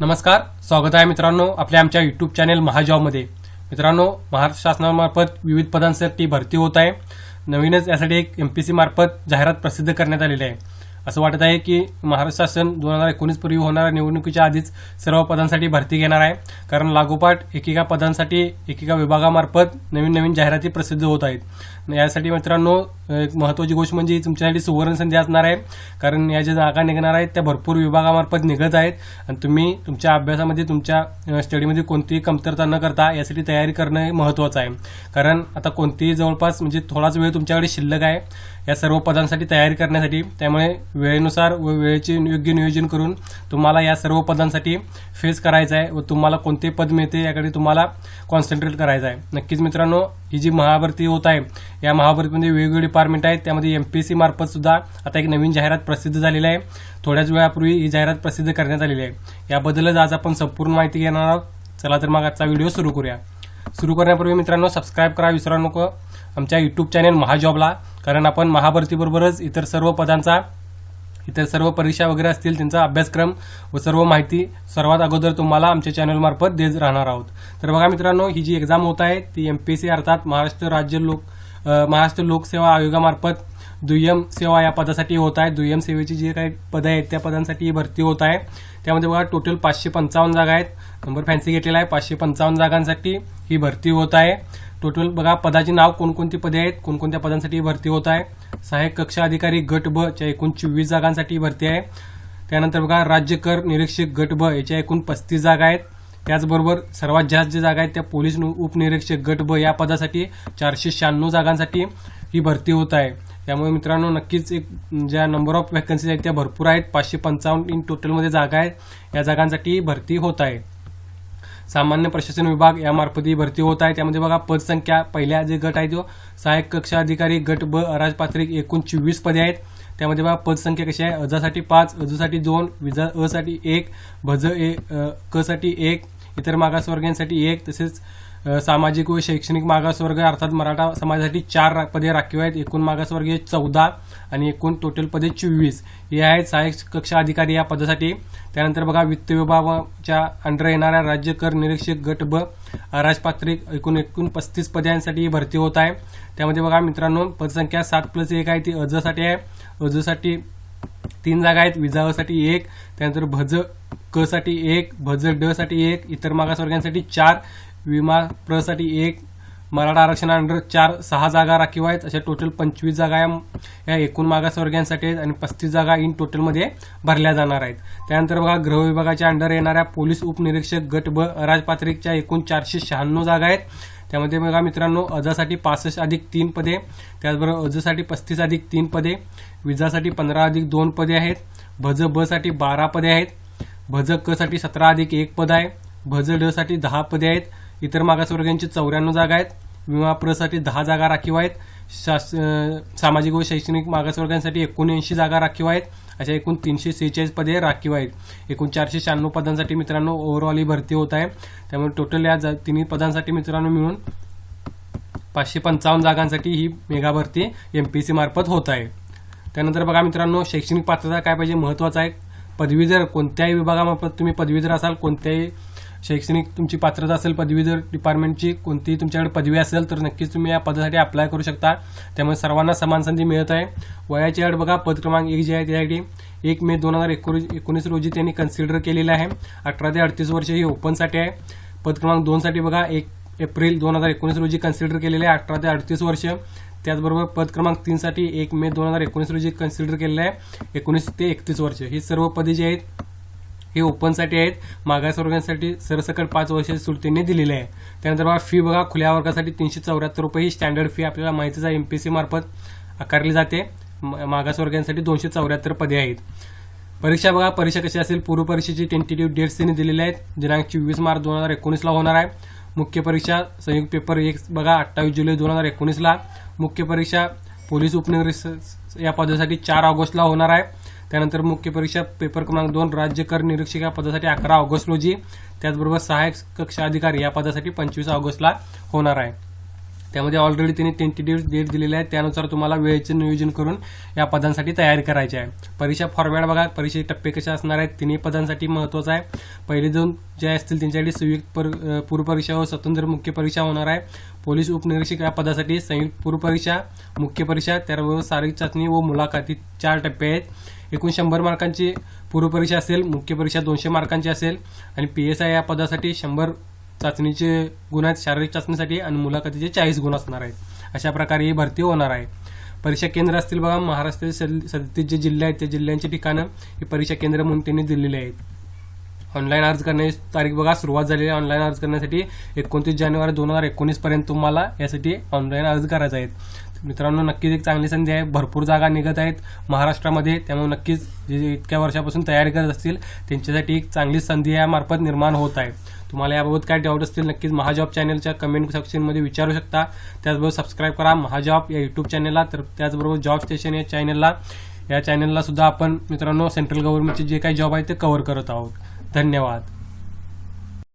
नमस्कार स्वागत आहे मित्रांनो आपल्या आमच्या युट्यूब चॅनेल महाजॉबमध्ये. मित्रांनो महाराष्ट्र शासनामार्फत विविध पदांसाठी भरती होत आहे. नवीनच यासाठी एक एमपीसी मार्फत जाहिरात प्रसिद्ध करण्यात आलेली आहे. असं वाटत आहे की महाराष्ट्र शासन दोन हजार एकोणीस पूर्वी होणाऱ्या निवडणुकीच्या आधीच सर्व पदांसाठी भरती घेणार आहे. कारण लागोपाठ एकेका पदांसाठी एकेका विभागामार्फत नवीन नवीन जाहिराती प्रसिद्ध होत आहेत. यासाठी मित्रांनो एक महत्वाची गोष्ट म्हणजे ही तुमच्यासाठी सुवर्ण संधी असणार आहे. कारण या ज्या जागा निघणार आहेत त्या भरपूर विभागामार्फत निघत आहेत. आणि तुम्ही तुमच्या अभ्यासामध्ये तुमच्या स्टडीमध्ये कोणतीही कमतरता न करता यासाठी तयारी करणं हे महत्वाचं आहे. कारण आता कोणतीही जवळपास म्हणजे थोडाच वेळ तुमच्याकडे शिल्लक आहे. या सर्व पदांसाठी तयारी करण्यासाठी त्यामुळे वेळेनुसार व वेळेचे योग्य नियोजन करून तुम्हाला या सर्व पदांसाठी फेस करायचं आहे व तुम्हाला कोणते पद मिळते याकडे तुम्हाला कॉन्सन्ट्रेट करायचं आहे. नक्कीच मित्रांनो ही जी महाभरती होत आहे या महाभरतीमध्ये वेगवेगळे डिपार्टमेंट आहेत. त्यामध्ये एमपीएससी मार्फत सुद्धा आता एक नवीन जाहिरात प्रसिद्ध झालेली आहे. थोड्याच वेळापूर्वी ही जाहिरात प्रसिद्ध करण्यात आलेली आहे. याबद्दलच आज आपण संपूर्ण माहिती घेणार आहोत. चला तर मग आजचा व्हिडिओ सुरू करूया. सुरू करण्यापूर्वी मित्रांनो सबस्क्राईब करा विसरू नको. आमच्या युट्यूब चॅनेल महाजॉबला. कारण आपण महाभरतीबरोबरच इतर सर्व पदांचा इतर सर्व परीक्षा वगैरे असतील त्यांचा अभ्यासक्रम व सर्व माहिती सर्वात अगोदर तुम्हाला आमच्या चॅनलमार्फत देत राहणार आहोत. तर बघा मित्रांनो ही जी एक्झाम होत आहे ती एमपीएससी अर्थात महाराष्ट्र राज्य लोक महाराष्ट्र लोकसेवा आयोगामार्फत दुय्यम सेवा या पदासाठी होत आहे. दुय्यम सेवेची जी काही पदं आहेत त्या पदांसाठी ही भरती होत आहे. त्यामध्ये बघा टोटल पाचशे पंचावन्न जागा आहेत. नंबर फॅन्सी घेतलेला आहे. पाचशे पंचावन्न जागांसाठी ही भरती होत आहे. टोटल बघा पदाची नाव कोणकोणती पदे आहेत कोणकोणत्या पदांसाठी ही भरती होत आहे. सहाय्यक कक्षा अधिकारी गट ब च्या एकूण चोवीस जागांसाठी भरती आहे. त्यानंतर बघा राज्य कर निरीक्षक गट ब याच्या एकूण पस्तीस जागा आहेत. त्याचबरोबर सर्वात जास्त ज्या जागा आहेत त्या पोलीस उपनिरीक्षक गट ब या पदासाठी चारशे शहाण्णव जागांसाठी ही भरती होत आहे. त्यामुळे मित्रांनो नक्कीच एक ज्या नंबर ऑफ वॅकन्सीज आहेत त्या भरपूर आहेत. पाचशे पंचावन्न इन टोटलमध्ये जागा आहेत. या जागांसाठी ही भरती होत आहे. सामान्य प्रशासन विभाग यामार्फत ही भरती होत आहे. त्यामध्ये बघा पदसंख्या पहिल्या जे गट आहे तो सहाय्यक कक्षा अधिकारी गट ब अराजपात्रिक एकूण चोवीस पदे आहेत. त्यामध्ये बघा पदसंख्या कशी आहे? अजासाठी पाच अजूसाठी दोन विजा अ साठी एक भज ए क साठी एक इतर मागासवर्गीयांसाठी एक तसेच सामाजिक व शैक्षणिक मागासवर्ग अर्थात मराठा समाजासाठी चार रा- पदे राखीव आहेत. एकूण मागासवर्गीय चौदा आणि एकूण टोटल पदे चोवीस. हे आहेत सहाय्यक कक्षा अधिकारी या पदासाठी. त्यानंतर बघा वित्त विभागाच्या अंडर येणाऱ्या राज्य कर निरीक्षक गट ब अराजपात्रिक एकूण एकूण पस्तीस पदांसाठी ही भरती होत आहे. त्यामध्ये बघा मित्रांनो पदसंख्या सात प्लस एक आहे ती अर्जसाठी आहे. अर्जसाठी तीन जागा आहेत विजावासाठी एक. त्यानंतर भज क साठी एक भज ड साठी एक इतर मागासवर्गांसाठी चार. विमा प्रसाठी एक मराठा आरक्षण अंडर चार सहा जागा राखीव आहेत. अशा टोटल पंचवीस जागा या- एकूण मागासवर्गीयांसाठी आहेत आणि पस्तीस जागा इन टोटलमध्ये भरल्या जाणार आहेत. त्यानंतर बघा गृह विभागाच्या अंडर येणाऱ्या पोलीस उपनिरीक्षक गट ब राजपात्रिकच्या एकूण चारशे शहाण्णव जागा आहेत. त्यामध्ये बघा मित्रांनो अजासाठी पासष्ट अधिक तीन पदे त्याचबरोबर अजसाठी पस्तीस अधिक तीन पदे विजासाठी पंधरा अधिक दोन पदे आहेत भज ब साठी बारा पदे आहेत भज क साठी सतरा अधिक एक पद आहे भज ड साठी दहा पदे आहेत इतर मागासवर्गीयांची चौऱ्याण्णव जागा आहेत. विमा दहा जागा राखीव आहेत. शास सामाजिक व शैक्षणिक मागासवर्गांसाठी एकोणऐंशी जागा राखीव आहेत. अशा एकूण तीनशे सेहेचाळीस पदे राखीव आहेत. एकूण चारशे शहाण्णव पदांसाठी मित्रांनो ओव्हरऑल ही भरती होत आहे. त्यामुळे टोटल या जा- तिन्ही पदांसाठी मित्रांनो मिळून पाचशे पंचावन्न जागांसाठी ही मेगा भरती एमपीसी मार्फत होत आहे. त्यानंतर बघा मित्रांनो शैक्षणिक पात्रता काय पाहिजे महत्वाचं आहे. पदवीधर कोणत्याही विभागामार्फत तुम्ही पदवीधर असाल कोणत्याही शैक्षणिक तुमची पात्रता असेल पदवीधर डिपार्टमेंटची कोणतीही तुमच्याकडे पदवी असेल तर नक्कीच तुम्ही या पदासाठी अप्लाय करू शकता. त्यामुळे सर्वांना समान संधी मिळत आहे. वयाची अट बघा पद क्रमांक एक जे आहे त्यासाठी एक मे दोन हजार एकोणीस रोजी त्यांनी कन्सिडर केलेलं आहे. अठरा ते अडतीस वर्ष ही ओपनसाठी आहे. पद क्रमांक दोनसाठी बघा एक एप्रिल दोन हजार एकोणीस रोजी कन्सिडर केलेले आहे. अठरा ते अडतीस वर्ष. त्याचबरोबर पद क्रमांक तीनसाठी एक मे दोन हजार एकोणीस रोजी कन्सिडर केलेलं आहे. एकोणीस ते एकतीस वर्ष. ही सर्व पदे जी आहेत हे ओपनसाठी आहेत. मागासवर्गांसाठी सरसकट पाच वर्षाची सूट त्यांनी दिलेली आहे. त्यानंतर बघा फी बघा खुल्या वर्गासाठी तीनशे चौऱ्याहत्तर रुपये ही स्टँडर्ड फी आपल्याला माहितीच आहे एमपीसी मार्फत आकारली जाते. मागासवर्गांसाठी दोनशे चौऱ्याहत्तर पदे आहेत. परीक्षा बघा परीक्षा कशी असेल? पूर्व परीक्षेची टेंटेटिव्ह डेट्स त्यांनी दिलेल्या आहेत. दिनांक चोवीस मार्च दोन हजार एकोणीसला होणार आहे. मुख्य परीक्षा संयुक्त पेपर एक बघा अठ्ठावीस जुलै दोन हजार एकोणीसला. मुख्य परीक्षा पोलीस उपनिरीक्षक या पदासाठी चार ऑगस्टला होणार आहे. त्यानंतर मुख्य परीक्षा पेपर क्रमांक दोन राज्य कर निरीक्षक या पदासाठी अकरा ऑगस्ट रोजी. त्याचबरोबर सहाय्यक कक्षा अधिकारी या पदासाठी पंचवीस ऑगस्टला होणार आहे. त्यामध्ये ऑलरेडी त्यांनी टेंटेटिव्ह डेट दिलेले आहे. त्यानुसार तुम्हाला वेळेचे नियोजन करून या पदांसाठी तयारी करायची आहे. परीक्षा फॉर्मॅट बघा. परीक्षेचे टप्पे कसे असणार आहेत तिन्ही पदांसाठी महत्त्वाचं आहे. पहिले दोन जे असतील त्यांच्यासाठी संयुक्त पर पूर्वपरीक्षा व स्वतंत्र मुख्य परीक्षा होणार आहे. पोलीस उपनिरीक्षक या पदासाठी संयुक्त पूर्वपरीक्षा मुख्य परीक्षा त्याबरोबर शारीरिक चाचणी व मुलाखती चार टप्पे आहेत. एकूण शंभर मार्कांची पूर्वपरीक्षा असेल मुख्य परीक्षा दोनशे मार्कांची असेल आणि पी एस आय या पदासाठी शंभर चाचणीचे गुण आहेत शारीरिक चाचणीसाठी आणि मुलाखतीचे चाळीस गुण असणार आहेत. अशा प्रकारे ही भरती होणार आहे. परीक्षा केंद्र असतील बघा महाराष्ट्रातील सदतीस जे जिल्हे आहेत त्या जिल्ह्यांची ठिकाणं ही परीक्षा केंद्र म्हणून त्यांनी दिलेली आहेत. ऑनलाईन अर्ज करण्याची तारीख बघा. सुरुवात झालेली आहे ऑनलाईन अर्ज करण्यासाठी. एकोणतीस जानेवारी दोन हजार एकोणीस पर्यंत तुम्हाला यासाठी ऑनलाईन अर्ज करायचा आहे. मित्रांनो नक्कीच एक चांगली संधी आहे. भरपूर जागा निघत आहेत महाराष्ट्रामध्ये. त्यामुळे नक्कीच जे इतक्या वर्षापासून तयारी करत असतील त्यांच्यासाठी एक चांगली संधी यामार्फत निर्माण होत आहे. तुम्हाला याबाबत काय डाऊट असतील नक्कीच महाजॉब चॅनलच्या कमेंट सेक्शनमध्ये विचारू शकता. त्याचबरोबर सबस्क्राईब करा महाजॉब या युट्यूब चॅनलला तर त्याचबरोबर जॉब स्टेशन या चॅनलला या चॅनलला सुद्धा आपण मित्रांनो सेंट्रल गव्हर्नमेंटचे जे काही जॉब आहेत ते कव्हर करत आहोत. धन्यवाद.